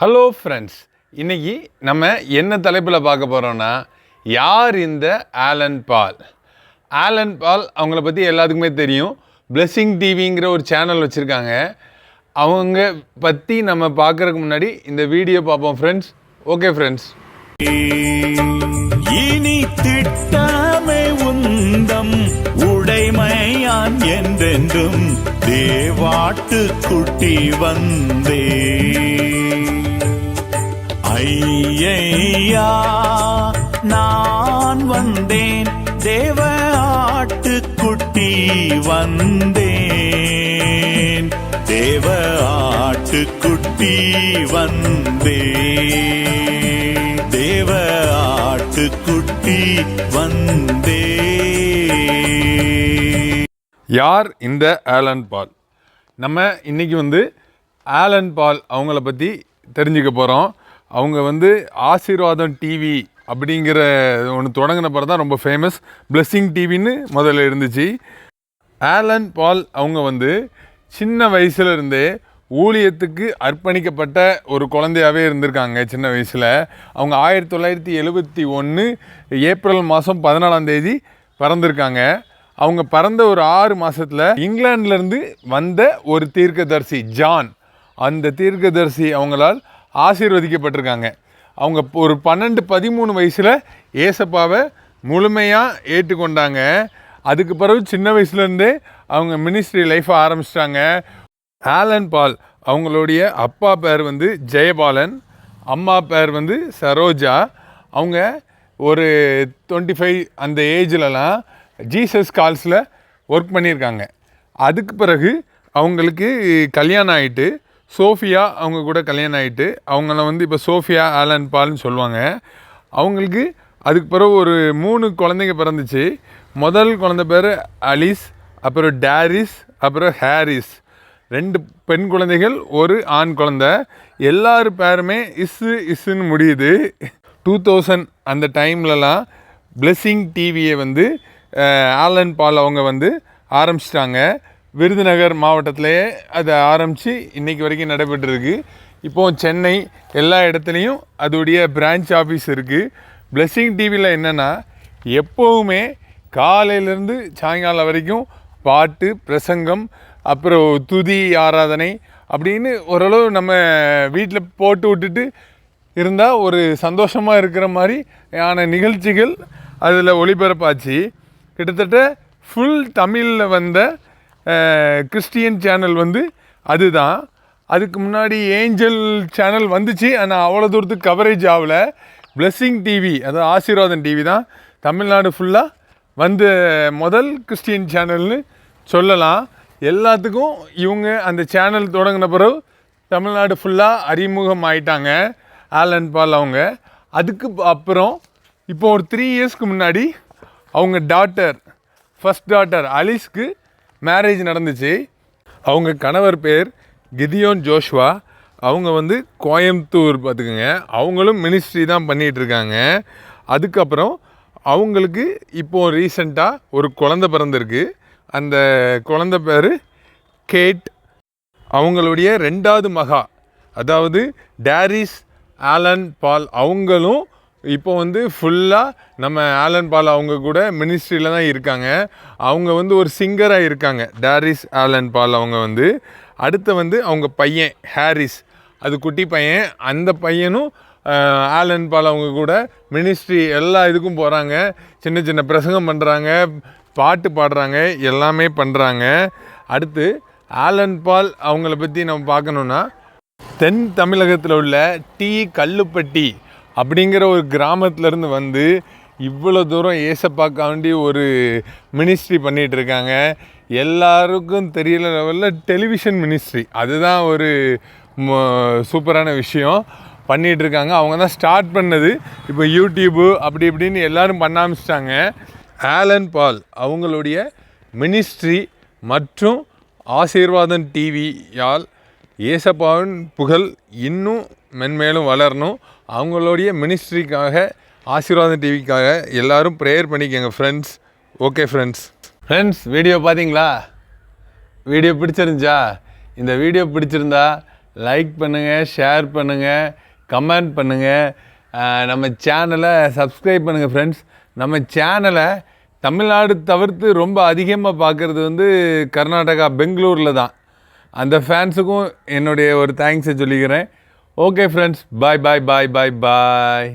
Hello friends இன்றைக்கி நம்ம என்ன தலைப்பில் பார்க்க போகிறோம்னா யார் இந்த ஆலன் பால்? ஆலன் பால் அவங்கள பற்றி எல்லாத்துக்குமே தெரியும். பிளெஸ்ஸிங் டிவிங்கிற ஒரு சேனல் வச்சுருக்காங்க. அவங்க பற்றி நம்ம பார்க்குறதுக்கு முன்னாடி இந்த வீடியோ பார்ப்போம் ஃப்ரெண்ட்ஸ் ஓகே ஃப்ரெண்ட்ஸ் இனி திட்டமே உந்தம் உடைமையான் என்றென்றும் தேவாட்டு குட்டி வந்தே. தேவ ஆட்டுக்குட்டி வந்தேன். தேவ ஆட்டுக்குட்டி வந்தே தேவ ஆட்டுக்குட்டி வந்தே யார் இந்த ஆலன் பால்? நம்ம இன்னைக்கு வந்து ஆலன் பால் அவங்கள பற்றி தெரிஞ்சுக்க போகிறோம் அவங்க வந்து ஆசீர்வாதம் டிவி அப்படிங்கிற ஒன்று தொடங்கின பிறகு தான் ரொம்ப ஃபேமஸ் பிளெஸ்ஸிங் டிவின்னு முதல்ல இருந்துச்சு. ஆலன் பால் அவங்க வந்து சின்ன வயசுல இருந்தே ஊழியத்துக்கு அர்ப்பணிக்கப்பட்ட ஒரு குழந்தையாகவே இருந்திருக்காங்க சின்ன வயசில். அவங்க ஆயிரத்தி தொள்ளாயிரத்தி எழுபத்தி ஒன்று ஏப்ரல் மாதம் பதினாலாம் தேதி பிறந்திருக்காங்க. அவங்க பிறந்த ஒரு ஆறு மாதத்தில் இங்கிலாந்துல வந்த ஒரு தீர்க்கதரிசி ஜான். அந்த தீர்க்கதரிசி அவங்களால் ஆசீர்வதிக்கப்பட்டிருக்காங்க. அவங்க ஒரு பன்னெண்டு பதிமூணு வயசில் ஏசப்பாவை முழுமையாக ஏற்றுக்கொண்டாங்க. அதுக்கு பிறகு சின்ன வயசுலேருந்தே அவங்க மினிஸ்ட்ரி லைஃப்பை ஆரம்பிச்சிட்டாங்க. ஆலன் பால் அவங்களுடைய அப்பா பேர் வந்து ஜெயபாலன் அம்மா பேர் வந்து சரோஜா. அவங்க ஒரு டுவெண்ட்டி ஃபைவ் அந்த ஏஜ்லலாம் ஜீசஸ் கால்ஸில் ஒர்க் பண்ணியிருக்காங்க. அதுக்கு பிறகு அவங்களுக்கு கல்யாணம் ஆகிட்டு சோஃபியா அவங்க கூட கல்யாணம் ஆகிட்டு அவங்கள வந்து இப்போ சோஃபியா ஆலன் பால்னு சொல்லுவாங்க. அவங்களுக்கு அதுக்கு பிறகு ஒரு மூணு குழந்தைங்க பிறந்துச்சு. முதல் குழந்த பேர் அலிஸ் அப்புறம் டேரிஸ் அப்புறம் ஹாரிஸ். ரெண்டு பெண் குழந்தைகள் ஒரு ஆண் குழந்த. எல்லார் பேருமே இஸ்ஸு இஸ்ஸுன்னு முடியுது. டூ தௌசண்ட் அந்த டைம்லலாம் பிளெஸ்ஸிங் டிவியை வந்து ஆலன் பால் அவங்க வந்து ஆரம்பிச்சிட்டாங்க. விருதுநகர் மாவட்டத்திலேயே அதை ஆரம்பித்து இன்னைக்கு வரைக்கும் நடைபெற்றிருக்கு. இப்போது சென்னை எல்லா இடத்துலையும் அதோடைய பிரான்ச் ஆஃபீஸ் இருக்குது பிளெஸ்ஸிங் டிவியில் என்னென்னா எப்போவுமே காலையிலேருந்து சாயங்காலம் வரைக்கும் பாட்டு பிரசங்கம் அப்புறம் துதி ஆராதனை அப்படின்னு ஓரளவு நம்ம வீட்டில் போட்டு விட்டுட்டு இருந்தால் ஒரு சந்தோஷமாக இருக்கிற மாதிரி ஆன நிகழ்ச்சிகள் அதில் ஒளிபரப்பாச்சு. கிட்டத்தட்ட ஃபுல் தமிழில் வந்த கிறிஸ்டியன் சேனல் வந்து அதுதான். அதுக்கு முன்னாடி ஏஞ்சல் சேனல் வந்துச்சு. ஆனால் அவ்வளோ தூரத்துக்கு கவரேஜ் ஆகல. பிளெஸ்ஸிங் டிவி அதாவது ஆசீர்வாதம் டிவி தான் தமிழ்நாடு ஃபுல்லாக வந்த முதல் கிறிஸ்டியன் சேனல்னு சொல்லலாம். எல்லாத்துக்கும் இவங்க அந்த சேனல் தொடங்கின பிறகு தமிழ்நாடு ஃபுல்லாக அறிமுகம் ஆயிட்டாங்க ஆலன் பால் அவங்க. அதுக்கு அப்புறம் இப்போ ஒரு த்ரீ இயர்ஸ்க்கு முன்னாடி அவங்க டாட்டர் ஃபஸ்ட் டாட்டர் அலிஸ்க்கு மேரேஜ் நடந்துச்சு. அவங்க கணவர் பேர் கிதியோன் ஜோஷ்வா. அவங்க வந்து கோயம்புத்தூர் பார்த்துக்குங்க. அவங்களும் மினிஸ்ட்ரி தான் பண்ணிகிட்டு இருக்காங்க. அதுக்கப்புறம் அவங்களுக்கு இப்போ ரீசண்டாக ஒரு குழந்த பிறந்திருக்கு. அந்த குழந்த பேர் கேட். அவங்களுடைய ரெண்டாவது மகா. அதாவது டேரிஸ் ஆலன் பால். அவங்களும் இப்போ வந்து ஃபுல்லாக நம்ம ஆலன் பால் அவங்க கூட மினிஸ்ட்ரியில் தான் இருக்காங்க. அவங்க வந்து ஒரு சிங்கராக இருக்காங்க. டேரிஸ் ஆலன் பால் அவங்க வந்து. அடுத்து வந்து அவங்க பையன் ஹாரிஸ் அது குட்டி பையன். அந்த பையனும் ஆலன் பால் அவங்க கூட மினிஸ்ட்ரி எல்லா இதுக்கும் போகிறாங்க சின்ன சின்ன பிரசங்கம் பண்ணுறாங்க பாட்டு பாடுறாங்க எல்லாமே பண்ணுறாங்க அடுத்து ஆலன் பால் அவங்கள பற்றி நம்ம பார்க்கணுன்னா தென் தமிழகத்தில் உள்ள டி கல்லுப்பட்டி அப்படிங்கிற ஒரு கிராமத்துலேருந்து வந்து இவ்வளோ தூரம் ஏசப்பாக்காண்டி ஒரு மினிஸ்ட்ரி பண்ணிகிட்டு இருக்காங்க எல்லாருக்கும் தெரியல லெவலில் டெலிவிஷன் மினிஸ்ட்ரி அதுதான் ஒரு ம- சூப்பரான விஷயம். பண்ணிகிட்டு இருக்காங்க அவங்க தான் ஸ்டார்ட் பண்ணது. இப்போ யூடியூப்பு அப்படி இப்படின்னு எல்லோரும் பண்ண ஆரம்பிச்சிட்டாங்க. ஆலன் பால் அவங்களுடைய மினிஸ்ட்ரி மற்றும் ஆசீர்வாதம் டிவியால் ஏசப்பாவின் புகழ் இன்னும் மென்மேலும் வளரணும். அவங்களுடைய மினிஸ்ட்ரிக்காக ஆசீர்வாதம் டிவிக்காக எல்லாரும் ப்ரேயர் பண்ணிக்கோங்க friends okay friends friends video பார்த்தீங்களா? வீடியோ பிடிச்சிருந்துச்சா? இந்த வீடியோ பிடிச்சிருந்தா லைக் பண்ணுங்கள் ஷேர் பண்ணுங்கள் கமெண்ட் பண்ணுங்கள் நம்ம சேனலை சப்ஸ்கிரைப் பண்ணுங்கள் ஃப்ரெண்ட்ஸ் நம்ம சேனலை தமிழ்நாடு தவிர்த்து ரொம்ப அதிகமாக பார்க்குறது வந்து கர்நாடகா பெங்களூரில் தான். அந்த ஃபேன்ஸுக்கும் என்னுடைய ஒரு தேங்க்ஸை சொல்லிக்கிறேன். ஓகே ஃப்ரெண்ட்ஸ் பாய் பாய் பாய் பாய் பாய்